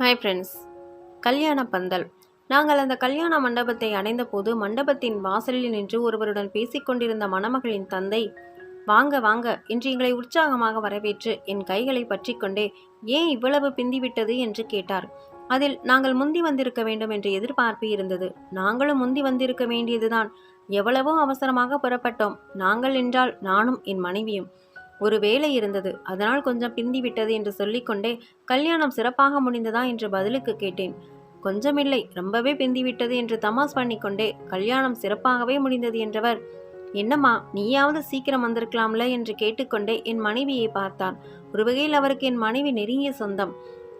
Hi friends கல்யாண பந்தல். நாங்கள் அந்த கல்யாண மண்டபத்தை அடைந்தபோது மண்டபத்தின் வாசலில் நின்று ஒருவருடன் பேசிக்கொண்டிருந்த மணமகளின் தந்தை வாங்க வாங்க என்று எங்களை உற்சாகமாக வரவேற்று என் கைகளை பற்றிக்கொண்டே ஏன் இவ்வளவு பிந்திவிட்டது? என்று கேட்டார். அதில் நாங்கள் முந்தி வந்திருக்க வேண்டும் என்று எதிர்பார்ப்பு இருந்தது. நாங்களும் முந்தி வந்திருக்க வேண்டியதுதான். எவ்வளவோ அவசரமாக புறப்பட்டோம். நாங்கள் என்றால் நானும் என் மனைவியும் ஒரு வேலை இருந்தது. அதனால் கொஞ்சம் பிந்தி விட்டது என்று சொல்லிக்கொண்டே கல்யாணம் சிறப்பாக முடிந்ததா? என்று பதிலுக்கு கேட்டேன். கொஞ்சமில்லை. ரொம்பவே பிந்திவிட்டது என்று தமாஸ் பண்ணிக்கொண்டே கல்யாணம் சிறப்பாகவே முடிந்தது என்றவர் என்னம்மா நீயாவது சீக்கிரம் வந்திருக்கலாம்ல? என்று கேட்டுக்கொண்டே என் மனைவியை பார்த்தார் ஒரு வகையில் அவருக்கு என் மனைவி நெருங்கிய சொந்தம்.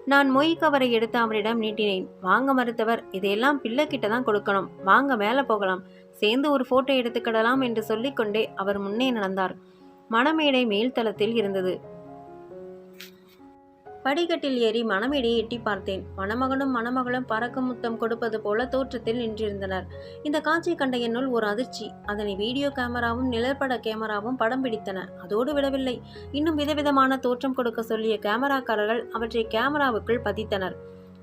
நான் மொய் கவரை எடுத்து அவரிடம் நீட்டினேன். வாங்க மறுத்தவர் இதையெல்லாம் பிள்ளைக்கிட்ட தான் கொடுக்கணும். வாங்க மேலே போகலாம். சேர்ந்து ஒரு போட்டோ எடுத்துக்கிடலாம் என்று சொல்லிக்கொண்டே அவர் முன்னே நடந்தார். மணமேடை மேல்தளத்தில் இருந்தது. படிக்கட்டில் ஏறி மணமேடையை எட்டி பார்த்தேன். மணமகனும் மணமகளும் பறக்கும் முத்தம் கொடுப்பது போல தோற்றத்தில் நின்றிருந்தனர். இந்த காட்சி கண்ட என்னுள் ஒரு அதிர்ச்சி. அதனை வீடியோ கேமராவும் நிழற்பட கேமராவும் படம் பிடித்தன. அதோடு விடவில்லை. இன்னும் விதவிதமான தோற்றம் கொடுக்க சொல்லிய கேமராக்காரர்கள் அவற்றை கேமராவுக்குள் பதித்தனர்.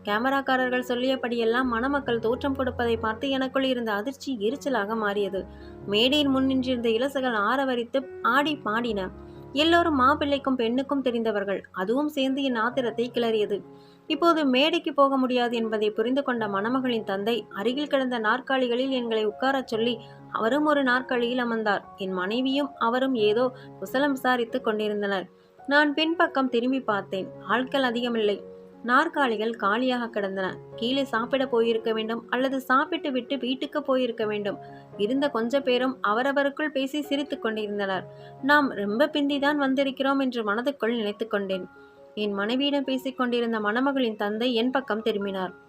கேமராக்காரர்கள் சொல்லியபடியெல்லாம் மணமக்கள் தோற்றம் கொடுப்பதை பார்த்து எனக்குள் இருந்த அதிர்ச்சி எரிச்சலாக மாறியது. மேடையின் முன் நின்றிருந்த இலசுகள் ஆரவரித்து ஆடி பாடின எல்லோரும் மாப்பிள்ளைக்கும் பெண்ணுக்கும் தெரிந்தவர்கள். அதுவும் சேர்ந்து என் ஆத்திரத்தை கிளறியது. இப்போது மேடைக்கு போக முடியாது என்பதை புரிந்து கொண்ட மணமகளின் தந்தை அருகில் கிடந்த நாற்காலிகளில் எங்களை உட்காரச் சொல்லி அவரும் ஒரு நாற்காலியில் அமர்ந்தார். என் மனைவியும் அவரும் ஏதோ குசலம் விசாரித்துக் கொண்டிருந்தனர். நான் பின்பக்கம் திரும்பி பார்த்தேன். ஆட்கள் அதிகமில்லை. நாற்காலிகள் காலியாக கிடந்தன. கீழே சாப்பிட போயிருக்க வேண்டும் அல்லது சாப்பிட்டு விட்டு வீட்டுக்கு போயிருக்க வேண்டும். இருந்த கொஞ்ச பேரும் அவரவருக்குள் பேசி சிரித்துக் கொண்டிருந்தனர். நாம் ரொம்ப பிந்திதான் வந்திருக்கிறோம் என்று மனதுக்குள் நினைத்து கொண்டேன். என் மனைவியிடம் பேசிக் கொண்டிருந்த மணமகளின் தந்தை என் பக்கம் திரும்பினார்.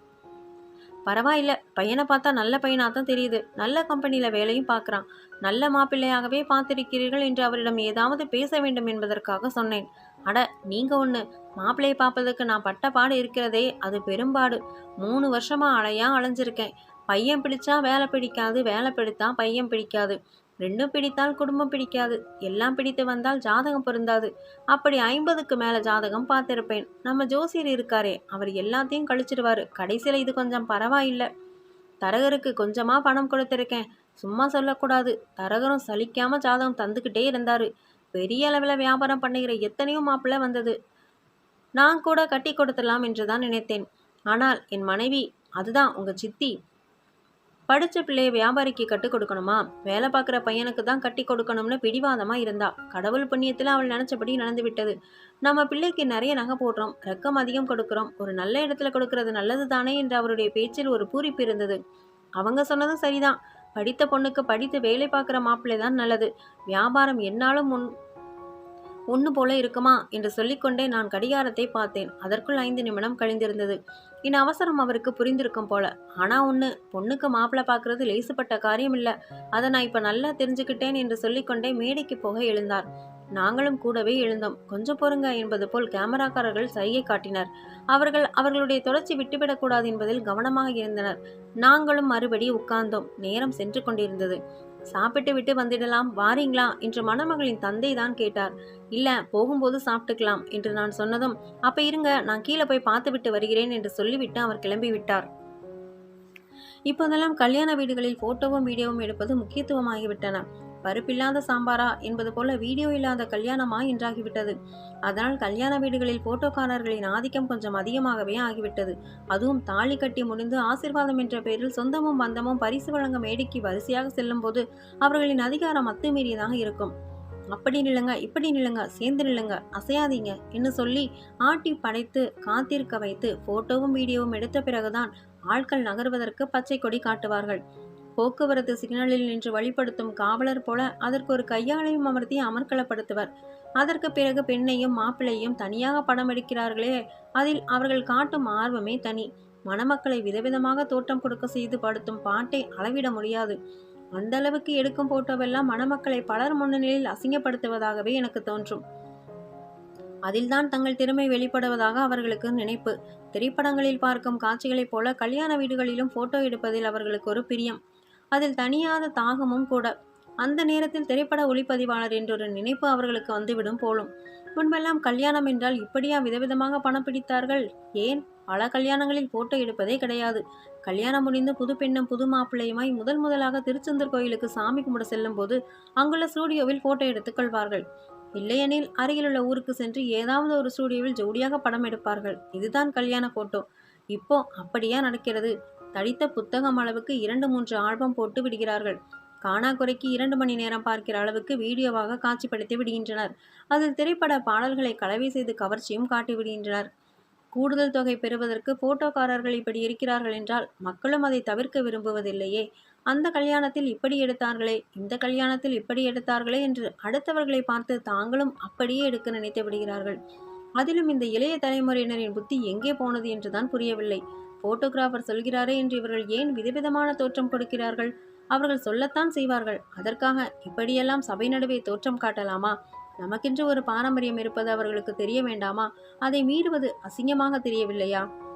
பரவாயில்ல பையனை பார்த்தா நல்ல பையனாக தான் தெரியுது. நல்ல கம்பெனியில் வேலையும் பார்க்குறான். நல்ல மாப்பிள்ளையாகவே பார்த்திருக்கிறீர்கள் என்று அவரிடம் ஏதாவது பேச வேண்டும் என்பதற்காக சொன்னேன். அட நீங்க ஒன்று மாப்பிள்ளையை பார்ப்பதற்கு நான் பட்ட பாடு இருக்கிறதே அது பெரும்பாடு. மூணு வருஷமா அலையா அலைஞ்சிருக்கேன். பையன் பிடிச்சா வேலை பிடிக்காது வேலை பிடித்தா பையன் பிடிக்காது. ரெண்டும் பிடித்தால் குடும்பம் பிடிக்காது. எல்லாம் பிடித்து வந்தால் ஜாதகம் பொருந்தாது. அப்படி ஐம்பதுக்கு மேலே ஜாதகம் பார்த்திருப்பேன். நம்ம ஜோசியர் இருக்காரே அவர் எல்லாத்தையும் கழிச்சிடுவார். கடைசியில் இது கொஞ்சம் பரவாயில்லை. தரகருக்கு கொஞ்சமாக பணம் கொடுத்துருக்கேன். சும்மா சொல்லக்கூடாது. தரகரும் சலிக்காமல் ஜாதகம் தந்துக்கிட்டே இருந்தார். பெரிய அளவில் வியாபாரம் பண்ணுகிற எத்தனையோ மாப்பிள்ளை வந்தது. நான் கூட கட்டி கொடுத்துடலாம் என்று தான் நினைத்தேன். ஆனால் என் மனைவி அதுதான் உங்கள் சித்தி. படித்த பிள்ளையை வியாபாரிக்கு கற்றுக் கொடுக்கணுமா? வேலை பார்க்குற பையனுக்கு தான் கட்டி கொடுக்கணும்னு பிடிவாதமாக இருந்தா கடவுள் புண்ணியத்தில் அவள் நினச்சபடி நடந்து விட்டது. நம்ம பிள்ளைக்கு நிறைய நகை போடுறோம் ரக்கம் அதிகம் கொடுக்குறோம். ஒரு நல்ல இடத்துல கொடுக்கறது நல்லது தானே என்று அவருடைய பேச்சில் ஒரு பூரிப்பு இருந்தது. அவங்க சொன்னதும் சரிதான். படித்த பொண்ணுக்கு படித்து வேலை பார்க்குற மாப்பிள்ளை தான் நல்லது. வியாபாரம் என்னாலும் முன் ஒன்று போல இருக்குமா என்று சொல்லிக்கொண்டே நான் கடிகாரத்தை பார்த்தேன். அதற்குள் ஐந்து நிமிடம் கழிந்திருந்தது. இன் அவசரம் அவருக்கு புரிந்திருக்கும் போல. ஆனால் ஒன்று பொண்ணுக்கு மாப்பிள்ளை பார்க்கறது லேசுப்பட்ட காரியம் இல்லை அதை நான் இப்போ நல்லா தெரிஞ்சுக்கிட்டேன் என்று சொல்லிக்கொண்டே மேடைக்கு போக எழுந்தார். நாங்களும் கூடவே எழுந்தோம். கொஞ்சம் பொறுங்க என்பது போல் கேமராக்காரர்கள் சைகை காட்டினர். அவர்கள் அவர்களுடைய தொடர்ச்சி விட்டுவிடக்கூடாது என்பதில் கவனமாக இருந்தனர். நாங்களும் மறுபடி உட்கார்ந்தோம். நேரம் சென்று கொண்டிருந்தது. சாப்பிட்டு விட்டு வந்துடலாம் வாரீங்களா? என்று மணமகளின் தந்தை தான் கேட்டார். இல்ல போகும்போது சாப்பிட்டுக்கலாம் என்று நான் சொன்னதும் அப்ப இருங்க நான் கீழே போய் பார்த்துவிட்டு வருகிறேன் என்று சொல்லிவிட்டு அவர் கிளம்பிவிட்டார் இப்போதெல்லாம் கல்யாண வீடுகளில் போட்டோவும் வீடியோவும் எடுப்பது முக்கியத்துவமாகிவிட்டன. பருப்பில்லாத சாம்பாரா என்பது போல வீடியோ இல்லாத கல்யாணமா என்றாகிவிட்டது. அதனால் கல்யாண வீடுகளில் போட்டோக்காரர்களின் ஆதிக்கம் கொஞ்சம் அதிகமாகவே ஆகிவிட்டது. அதுவும் தாலி கட்டி முடிந்து ஆசிர்வாதம் என்ற பெயரில் சொந்தமும் பந்தமும் பரிசு வழங்க மேடைக்கு வரிசையாக செல்லும்போது அவர்களின் அதிகாரம் அத்துமீறியதாக இருக்கும். அப்படி நில்லுங்க இப்படி நில்லுங்க சேர்ந்து நில்லுங்க அசையாதீங்க என்று சொல்லி ஆட்டி படைத்து காத்திருக்க வைத்து போட்டோவும் வீடியோவும் எடுத்த பிறகுதான் ஆட்கள் நகர்வதற்கு பச்சை கொடி காட்டுவார்கள். போக்குவரத்து சிக்னலில் நின்று வழிபடுத்தும் காவலர் போல அதற்கு ஒரு கையாளையும் அமர்த்தி அமர்க்களப்படுத்துவர் அதற்கு பிறகு பெண்ணையும் மாப்பிள்ளையும் தனியாக படம் எடுக்கிறார்களே அதில் அவர்கள் காட்டும் ஆர்வமே தனி. மணமக்களை விதவிதமாக தோட்டம் கொடுக்க செய்து படுத்தும் பாட்டை அளவிட முடியாது. அந்த அளவுக்கு எடுக்கும் போட்டோவெல்லாம் மணமக்களை பலர் முன்னணியில் அசிங்கப்படுத்துவதாகவே எனக்கு தோன்றும். அதில்தான் தங்கள் திறமை வெளிப்படுவதாக அவர்களுக்கு நினைப்பு. திரைப்படங்களில் பார்க்கும் காட்சிகளைப் போல கல்யாண வீடுகளிலும் போட்டோ எடுப்பதில் அவர்களுக்கு ஒரு பிரியம். அதில் தனியாத தாகமும் கூட. அந்த நேரத்தில் திரைப்பட ஒளிப்பதிவாளர் என்றொரு நினைப்பு அவர்களுக்கு வந்துவிடும் போலும். முன்பெல்லாம் கல்யாணம் என்றால் இப்படியா விதவிதமாக பணம் பிடித்தார்கள்? ஏன்? பல கல்யாணங்களில் போட்டோ எடுப்பதே கிடையாது. கல்யாணம் முடிந்து புது பெண்ணும் புது மாப்பிள்ளையுமாய் முதல் முதலாக திருச்செந்தூர் கோயிலுக்கு சாமி கும்பிட செல்லும் போது அங்குள்ள ஸ்டூடியோவில் போட்டோ எடுத்துக் கொள்வார்கள். இல்லையெனில் அருகிலுள்ள ஊருக்கு சென்று ஏதாவது ஒரு ஸ்டூடியோவில் ஜோடியாக படம் எடுப்பார்கள். இதுதான் கல்யாண போட்டோ இப்போ அப்படியா நடக்கிறது? தடித்த புத்தகம் அளவுக்கு இரண்டு மூன்று ஆல்பம் போட்டு விடுகிறார்கள். காணா குறைக்கு இரண்டு மணி நேரம் பார்க்கிற அளவுக்கு வீடியோவாக காட்சிப்படுத்தி விடுகின்றனர். அதில் திரைப்பட பாடல்களை கலவை செய்து கவர்ச்சியும் காட்டி விடுகின்றனர். கூடுதல் தொகை பெறுவதற்கு போட்டோக்காரர்கள் இப்படி இருக்கிறார்கள் என்றால் மக்களும் அதை தவிர்க்க விரும்புவதில்லையே. அந்த கல்யாணத்தில் இப்படி எடுத்தார்களே இந்த கல்யாணத்தில் இப்படி எடுத்தார்களே என்று அடுத்தவர்களை பார்த்து தாங்களும் அப்படியே எடுக்க நினைத்து விடுகிறார்கள். அதிலும் இந்த இளைய தலைமுறையினரின் புத்தி எங்கே போனது என்றுதான் புரியவில்லை. போட்டோகிராஃபர் சொல்கிறாரே என்று இவர்கள் ஏன் விதவிதமான தோற்றம் கொடுக்கிறார்கள்? அவர்கள் சொல்லத்தான் செய்வார்கள். அதற்காக இப்படியெல்லாம் சபை நடுவே தோற்றம் காட்டலாமா? நமக்கென்று ஒரு பாரம்பரியம் இருப்பது அவர்களுக்கு தெரிய வேண்டாமா? அதை மீறுவது அசிங்கமாக தெரியவில்லையா?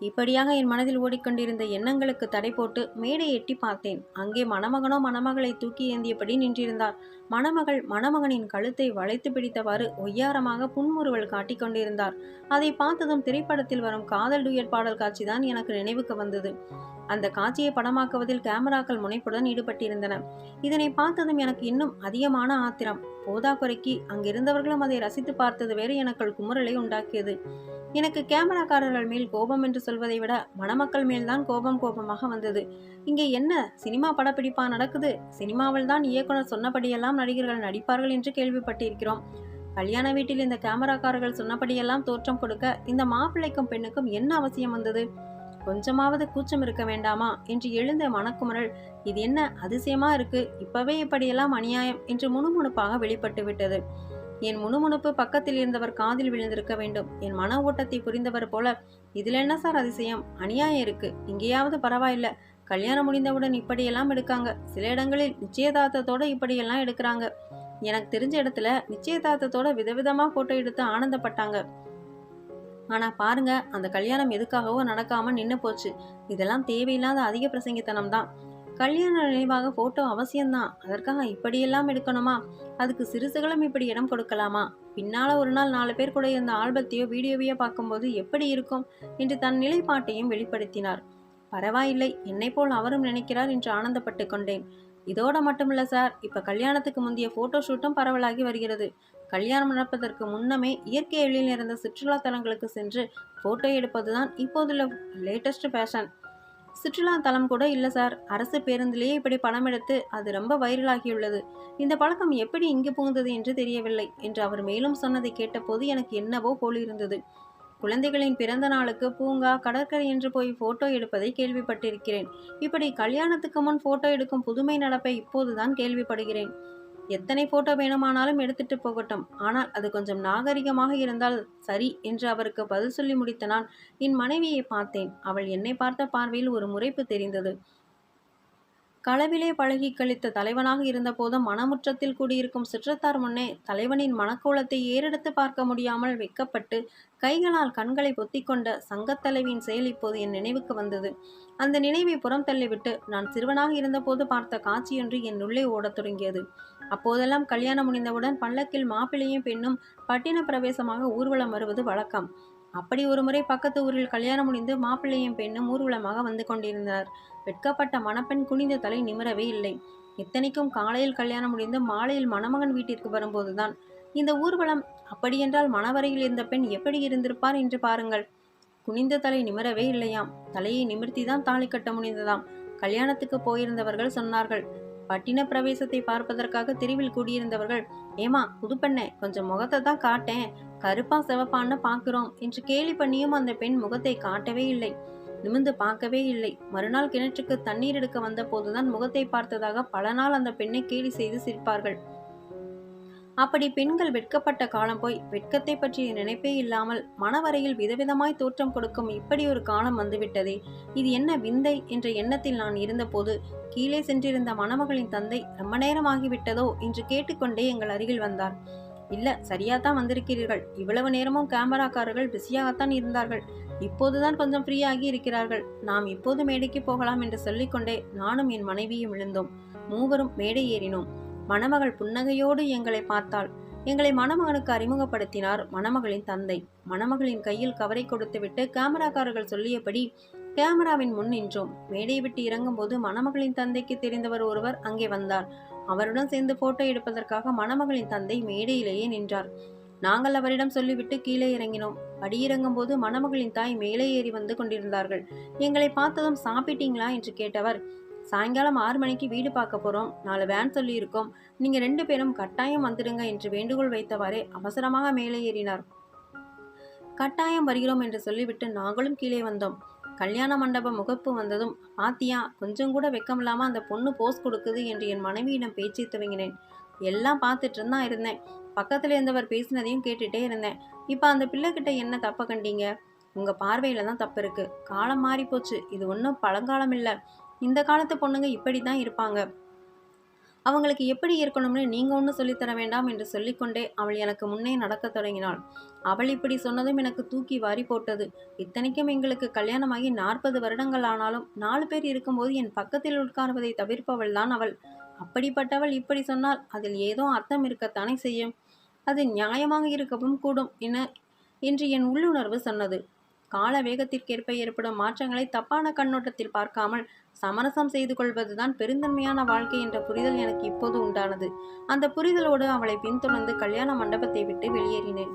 இப்படியாக என் மனதில் ஓடிக்கொண்டிருந்த எண்ணங்களுக்கு தடை போட்டு மேடை எட்டி பார்த்தேன். அங்கே மணமகனோ மணமகளை தூக்கி ஏந்தியபடி நின்றிருந்தார். மணமகள் மணமகனின் கழுத்தை வளைத்து பிடித்தவாறு ஒய்யாரமாக புன்முறுவல் காட்டிக் கொண்டிருந்தார். அதை பார்த்ததும் திரைப்படத்தில் வரும் காதல் டூயட் பாடல் காட்சிதான் எனக்கு நினைவுக்கு வந்தது. அந்த காட்சியை படமாக்குவதில் கேமராக்கள் முனைப்புடன் ஈடுபட்டிருந்தன. இதனை பார்த்ததும் எனக்கு இன்னும் அதிகமான ஆத்திரம். போதாக்குறைக்கு அங்கிருந்தவர்களும் அதை ரசித்து பார்த்தது வேறு எனக்குள் குமுறலை உண்டாக்கியது. எனக்கு கேமராக்காரர்கள் மேல் கோபம் என்று சொல்வதை விட மணமக்கள் மேல்தான் கோபம் கோபமாக வந்தது. இங்கே என்ன? சினிமா படப்பிடிப்பா நடக்குது? சினிமாவில் தான் இயக்குனர் சொன்னபடியெல்லாம் நடிகர்கள் நடிப்பார்கள் என்று கேள்விப்பட்டிருக்கிறோம். கல்யாண வீட்டில் இந்த கேமராக்காரர்கள் சொன்னபடியெல்லாம் தோற்றம் கொடுக்க இந்த மாப்பிள்ளைக்கும் பெண்ணுக்கும் என்ன அவசியம் வந்தது? கொஞ்சமாவது கூச்சம் இருக்க வேண்டாமா? என்று எழுந்த மணக்குமரல் இது என்ன அதிசயமா இருக்கு? இப்பவே இப்படியெல்லாம் அநியாயம் என்று முணுமுணுப்பாக வெளிப்பட்டு விட்டது. என் முணுமுணுப்பு பக்கத்தில் இருந்தவர் காதில் விழுந்திருக்க வேண்டும். என் மன ஓட்டத்தை புரிந்தவர் போல இதுல என்ன சார் அதிசயம்? அநியாயம் இருக்கு. இங்கேயாவது பரவாயில்ல. கல்யாணம் முடிந்தவுடன் இப்படியெல்லாம் எடுக்காங்க. சில இடங்களில் நிச்சயதார்த்தத்தோட இப்படியெல்லாம் எடுக்கிறாங்க. எனக்கு தெரிஞ்ச இடத்துல நிச்சயதார்த்தத்தோட விதவிதமா போட்டோ எடுத்து ஆனந்தப்பட்டாங்க. ஆனால் பாருங்க அந்த கல்யாணம் எதுக்காகவோ நடக்காமல் நின்று போச்சு. இதெல்லாம் தேவையில்லாத அதிக பிரசங்கித்தனம் தான் கல்யாண நினைவாக ஃபோட்டோ அவசியம்தான். அதற்காக இப்படியெல்லாம் எடுக்கணுமா? அதுக்கு சிறுசுகளும் இப்படி இடம் கொடுக்கலாமா? பின்னால் ஒரு நாள் நாலு பேர் கூட இருந்த ஆல்பத்தையோ வீடியோவையோ பார்க்கும்போது எப்படி இருக்கும்? என்று தன் நிலைப்பாட்டையும் வெளிப்படுத்தினார். பரவாயில்லை என்னை போல் அவரும் நினைக்கிறார் என்று ஆனந்தப்பட்டு கொண்டேன். இதோட மட்டுமில்ல சார் இப்போ கல்யாணத்துக்கு முந்தைய ஃபோட்டோ ஷூட்டும் பரவலாகி வருகிறது. கல்யாணம் நடப்பதற்கு முன்னமே இயற்கை எழில் நிறைந்த சுற்றுலா தலங்களுக்கு சென்று ஃபோட்டோ எடுப்பது தான் இப்போதுள்ள லேட்டஸ்ட் ஃபேஷன் சுற்றுலா தளம் கூட இல்லை சார் அரசு பேருந்திலேயே இப்படி படம் எடுத்து அது ரொம்ப வைரலாகியுள்ளது. இந்த பழக்கம் எப்படி இங்கு புகுந்தது என்று தெரியவில்லை என்று அவர் மேலும் சொன்னதை கேட்டபோது எனக்கு என்னவோ போலிருந்தது. குழந்தைகளின் பிறந்த நாளுக்கு பூங்கா கடற்கரை என்று போய் போட்டோ எடுப்பதை கேள்விப்பட்டிருக்கிறேன். இப்படி கல்யாணத்துக்கு முன் போட்டோ எடுக்கும் புதுமை நடப்பை இப்போதுதான் கேள்விப்படுகிறேன். எத்தனை போட்டோ வேணுமானாலும் எடுத்துட்டு போகட்டும். ஆனால் அது கொஞ்சம் நாகரிகமாக இருந்தால் சரி என்று அவருக்கு பதில் சொல்லி முடித்த நான் என் மனைவியை பார்த்தேன். அவள் என்னை பார்த்த பார்வையில் ஒரு முறைப்பு தெரிந்தது. களவிலே பழகி கழித்த தலைவனாக இருந்தபோதும் மனமுற்றத்தில் கூடியிருக்கும் சிற்றத்தார் முன்னே தலைவனின் மனக்கோலத்தை ஏறெடுத்து பார்க்க முடியாமல் வெக்கப்பட்டு கைகளால் கண்களை பொத்திக்கொண்ட சங்கத்தலைவியின் செயல் இப்போது என் நினைவுக்கு வந்தது. அந்த நினைவை புறம் தள்ளிவிட்டு நான் சிறுவனாக இருந்தபோது பார்த்த காட்சியொன்று என் உள்ளே ஓடத் தொடங்கியது. அப்போதெல்லாம் கல்யாணம் முடிந்தவுடன் பல்லக்கில் மாப்பிள்ளையும் பெண்ணும் பட்டின பிரவேசமாக ஊர்வலம் வருவது வழக்கம். அப்படி ஒரு முறை பக்கத்து ஊரில் கல்யாணம் முடிந்து மாப்பிள்ளையும் பெண்ணும் ஊர்வலமாக வந்து கொண்டிருந்தனர் வெட்கப்பட்ட மணப்பெண் குனிந்த தலை நிமிரவே இல்லை. இத்தனைக்கும் காலையில் கல்யாணம் முடிந்து மாலையில் மணமகன் வீட்டிற்கு வரும்போதுதான் இந்த ஊர்வலம் அப்படியென்றால் மணவரையில் இருந்த பெண் எப்படி இருந்திருப்பார் என்று பாருங்கள் குனிந்த தலை நிமிரவே இல்லையாம். தலையை நிமிர்த்தி தான் தாலி கட்ட முடிந்ததாம் கல்யாணத்துக்கு போயிருந்தவர்கள் சொன்னார்கள் பட்டின பிரவேசத்தை பார்ப்பதற்காக தெருவில் கூடியிருந்தவர்கள் ஏமா புதுப்பெண்ணே கொஞ்சம் முகத்தை தான் காட்டேன். கருப்பா சிவப்பான்னு பார்க்குறோம் என்று கேலி பண்ணியும் அந்த பெண் முகத்தை காட்டவே இல்லை. நிமிந்து பார்க்கவே இல்லை. மறுநாள் கிணற்றுக்கு தண்ணீர் எடுக்க வந்தபோதுதான் முகத்தை பார்த்ததாக பல நாள் அந்த பெண்ணை கேலி செய்து சிரிப்பார்கள். அப்படி பெண்கள் வெட்கப்பட்ட காலம் போய் வெட்கத்தை பற்றிய நினைப்பே இல்லாமல் மனவரையில் விதவிதமாய் தோற்றம் கொடுக்கும் இப்படி ஒரு காலம் வந்துவிட்டதே. இது என்ன விந்தை என்ற எண்ணத்தில் நான் இருந்தபோது கீழே சென்றிருந்த மணமகளின் தந்தை ரொம்ப நேரமாகிவிட்டதோ என்று கேட்டுக்கொண்டே எங்கள் அருகில் வந்தார். இல்ல சரியாத்தான் வந்திருக்கிறீர்கள். இவ்வளவு நேரமும் கேமராக்காரர்கள் பிஸியாகத்தான் இருந்தார்கள். இப்போதுதான் கொஞ்சம் ஃப்ரீயாகி இருக்கிறார்கள். நாம் இப்போது மேடைக்கு போகலாம் என்று சொல்லிக்கொண்டே நானும் என் மனைவியும் விழுந்தோம் மூவரும் மேடை ஏறினோம். மணமகள் புன்னகையோடு எங்களை பார்த்தாள். எங்களை மணமகனுக்கு அறிமுகப்படுத்தினார் மணமகளின் தந்தை. மணமகளின் கையில் கவரை கொடுத்துவிட்டு கேமராக்காரர்கள் சொல்லியபடி கேமராவின் முன் நின்றோம். மேடையை விட்டு இறங்கும்போது மணமகளின் தந்தைக்கு தெரிந்தவர் ஒருவர் அங்கே வந்தார். அவருடன் சேர்ந்து போட்டோ எடுப்பதற்காக மணமகளின் தந்தை மேடையிலேயே நின்றார். நாங்கள் அவரிடம் சொல்லிவிட்டு கீழே இறங்கினோம். படியிறங்கும் போது மணமகளின் தாய் மேலே ஏறி வந்து கொண்டிருந்தார்கள். எங்களை பார்த்ததும் சாப்பிட்டீங்களா? என்று கேட்டவர் சாயங்காலம் ஆறு மணிக்கு வீடு பார்க்க போகிறோம் நாலு வேன் சொல்லியிருக்கோம். நீங்கள் ரெண்டு பேரும் கட்டாயம் வந்துடுங்க என்று வேண்டுகோள் வைத்தவாறே அவசரமாக மேலே ஏறினார். கட்டாயம் வருகிறோம் என்று சொல்லிவிட்டு நாங்களும் கீழே வந்தோம். கல்யாண மண்டப முகப்பு வந்ததும் பாத்தியா கொஞ்சம் கூட வெக்கமில்லாமல் அந்த பொண்ணு போஸ் கொடுக்குது என்று என் மனைவியிடம் பேச்சை துவங்கினேன். எல்லாம் பார்த்துட்டு தான் இருந்தேன். பக்கத்தில் இருந்தவர் பேசினதையும் கேட்டுட்டே இருந்தேன். இப்போ அந்த பிள்ளைகிட்ட என்ன தப்பை கண்டீங்க? உங்கள் பார்வையில் தான் தப்பு இருக்குது காலம் மாறி போச்சு இது ஒன்றும் பழங்காலம் இல்லை இந்த காலத்து பொண்ணுங்க இப்படி தான் இருப்பாங்க. அவங்களுக்கு எப்படி இருக்கணும்னு நீங்கள் ஒன்றும் சொல்லித்தர வேண்டாம் என்று சொல்லிக்கொண்டே அவள் எனக்கு முன்னே நடக்கத் தொடங்கினாள். அவள் இப்படி சொன்னதும் எனக்கு தூக்கி வாரி போட்டது. இத்தனைக்கும் எங்களுக்கு கல்யாணமாகி நாற்பது வருடங்கள் ஆனாலும் நாலு பேர் இருக்கும்போது என் பக்கத்தில் உட்கார்வதை தவிர்ப்பவள் தான் அவள். அப்படிப்பட்டவள் இப்படி சொன்னால் அதில் ஏதோ அர்த்தம் இருக்கத்தானே செய்யும். அது நியாயமாக இருக்கவும் கூடும் என என்று என் உள்ளுணர்வு சொன்னது. கால வேகத்திற்கேற்ப ஏற்படும் மாற்றங்களை தப்பான கண்ணோட்டத்தில் பார்க்காமல் சமரசம் செய்து கொள்வதுதான் பெருந்தன்மையான வாழ்க்கை என்ற புரிதல் எனக்கு இப்போது உண்டானது. அந்த புரிதலோடு அவளை பின்தொடர்ந்து கல்யாண மண்டபத்தை விட்டு வெளியேறினேன்.